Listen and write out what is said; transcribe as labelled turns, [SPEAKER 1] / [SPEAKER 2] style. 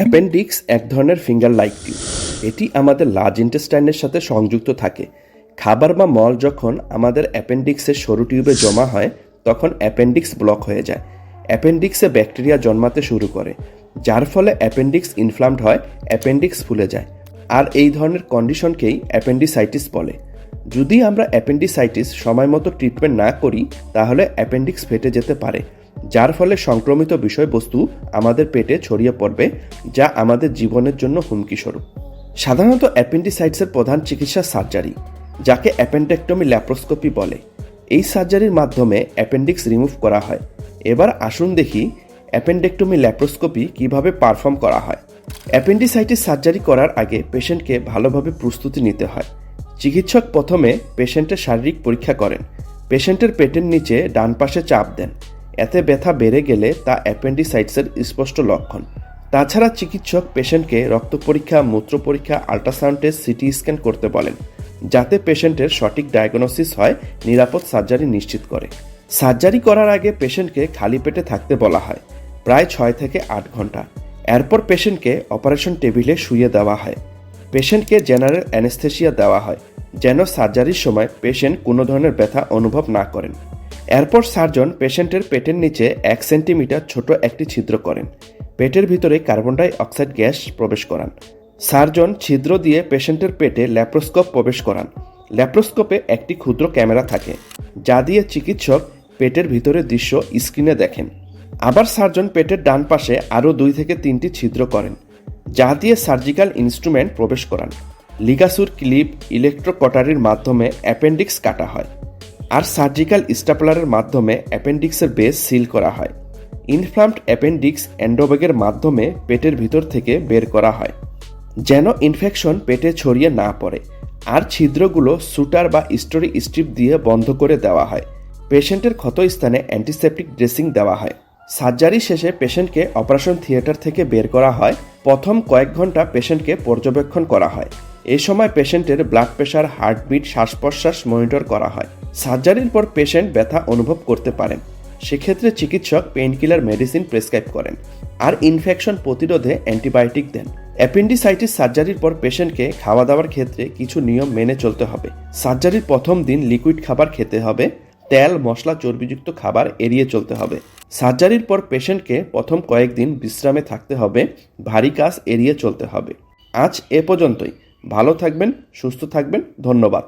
[SPEAKER 1] Appendix এক ধরনের finger like tube এটি আমাদের লার্জ ইন্টেস্টাইনের সাথে সংযুক্ত থাকে। খাবার বা মল যখন আমাদের অ্যাপেন্ডিক্সের সরু টিউবে জমা হয়, তখন অ্যাপেন্ডিক্স ব্লক হয়ে যায়। অ্যাপেন্ডিক্সে ব্যাকটেরিয়া জন্মাতে শুরু করে। যার ফলে অ্যাপেন্ডিক্স ইনফ্লামড হয় অ্যাপেন্ডিক্স ফুলে যায়। আর এই ধরনের কন্ডিশনকেই অ্যাপেন্ডিসাইটিস বলে। যদি আমরা অ্যাপেন্ডিসাইটিস সময় মতো ট্রিটমেন্ট না করি, তাহলে অ্যাপেন্ডিক্স ফেটে যেতে পারে। যার ফলে সংক্রমিত বিষয়বস্তু আমাদের পেটে ছড়িয়ে পড়বে, যা আমাদের জীবনের জন্য হুমকি স্বরূপ সাধারণত অ্যাপেন্ডিসাইটিসের প্রধান চিকিৎসা সার্জারি, যাকে অ্যাপেন্ডেক্টমি ল্যাপ্রোস্কোপি বলে। এই সার্জারির মাধ্যমে অ্যাপেন্ডিক্স রিমুভ করা হয়। এবার আসুন দেখি অ্যাপেন্ডেক্টমি ল্যাপ্রোস্কোপি কীভাবে পারফর্ম করা হয়। অ্যাপেন্ডিসাইটিস সার্জারি করার আগে পেশেন্টকে ভালোভাবে প্রস্তুতি নিতে হয়। চিকিৎসক প্রথমে পেশেন্টের শারীরিক পরীক্ষা করেন। পেশেন্টের পেটের নিচে ডান পাশে চাপ দেন। এতে ব্যথা বেড়ে গেলে তা অ্যাপেন্ডিসাইটসের স্পষ্ট লক্ষণ। তাছাড়া চিকিৎসক পেশেন্টকে রক্ত পরীক্ষা, মূত্র পরীক্ষা, আল্ট্রাসাউন্ড সিটি স্ক্যান করতে বলেন, যাতে পেশেন্টের সঠিক ডায়াগনোসিস হয়, নিরাপদ সার্জারি নিশ্চিত করে। সার্জারি করার আগে পেশেন্টকে খালি পেটে থাকতে বলা হয়, প্রায় ছয় থেকে আট ঘণ্টা। এরপর পেশেন্টকে অপারেশন টেবিলে শুয়ে দেওয়া হয়। পেশেন্টকে জেনারেল অ্যানেস্থেসিয়া দেওয়া হয়, যেন সার্জারির সময় পেশেন্ট কোনো ধরনের ব্যথা অনুভব না করেন। এরপর সার্জন পেশেন্টের পেটের নিচে এক সেন্টিমিটার ছোট একটি ছিদ্র করেন। পেটের ভিতরে কার্বন ডাই অক্সাইড গ্যাস প্রবেশ করান। সার্জন ছিদ্র দিয়ে পেশেন্টের পেটে ল্যাপ্রোস্কোপ প্রবেশ করান। ল্যাপ্রোস্কোপে একটি ক্ষুদ্র ক্যামেরা থাকে, যা দিয়ে চিকিৎসক পেটের ভিতরের দৃশ্য স্ক্রিনে দেখেন। আবার সার্জন পেটের ডান পাশে আরও দুই থেকে তিনটি ছিদ্র করেন, যা দিয়ে সার্জিক্যাল ইনস্ট্রুমেন্ট প্রবেশ করান। লিগাসুর ক্লিপ ইলেকট্রোকটারির মাধ্যমে অ্যাপেন্ডিক্স কাটা হয়। আর সার্জিক্যাল স্টাপলারের মাধ্যমে অ্যাপেন্ডিক্সের বেস সিল করা হয়। ইনফ্লামড অ্যাপেন্ডিক্স অ্যান্ডোবেগের মাধ্যমে পেটের ভিতর থেকে বের করা হয়, যেন ইনফেকশন পেটে ছড়িয়ে না পড়ে। আর ছিদ্রগুলো সুটার বা স্টোরি স্ট্রিপ দিয়ে বন্ধ করে দেওয়া হয়। পেশেন্টের ক্ষতস্থানে অ্যান্টিসেপটিক ড্রেসিং দেওয়া হয়। সার্জারি শেষে পেশেন্টকে অপারেশন থিয়েটার থেকে বের করা হয়। প্রথম কয়েক ঘণ্টা পেশেন্টকে পর্যবেক্ষণ করা হয়। এ সময় পেশেন্টের ব্লাড প্রেশার, হার্টবিট শ্বাস প্রশ্বাস মনিটর করা হয়। সার্জারির পর পেশেন্ট ব্যথা অনুভব করতে পারেন। সেক্ষেত্রে চিকিৎসক পেইনকিলার মেডিসিন প্রেসক্রাইব করেন আর ইনফেকশন প্রতিরোধে অ্যান্টিবায়োটিক দেন। অ্যাপেন্ডিসাইটিস সার্জারির পর পেশেন্টকে খাওয়া দাওয়ার ক্ষেত্রে কিছু নিয়ম মেনে চলতে হবে। সার্জারির প্রথম দিন লিকুইড খাবার খেতে হবে, তেল, মশলা, চর্বিযুক্ত খাবার এড়িয়ে চলতে হবে। সার্জারির পর পেশেন্টকে প্রথম কয়েকদিন বিশ্রামে থাকতে হবে, ভারী কাজ এড়িয়ে চলতে হবে। আজ এ পর্যন্তই। ভালো থাকবেন, সুস্থ থাকবেন, ধন্যবাদ।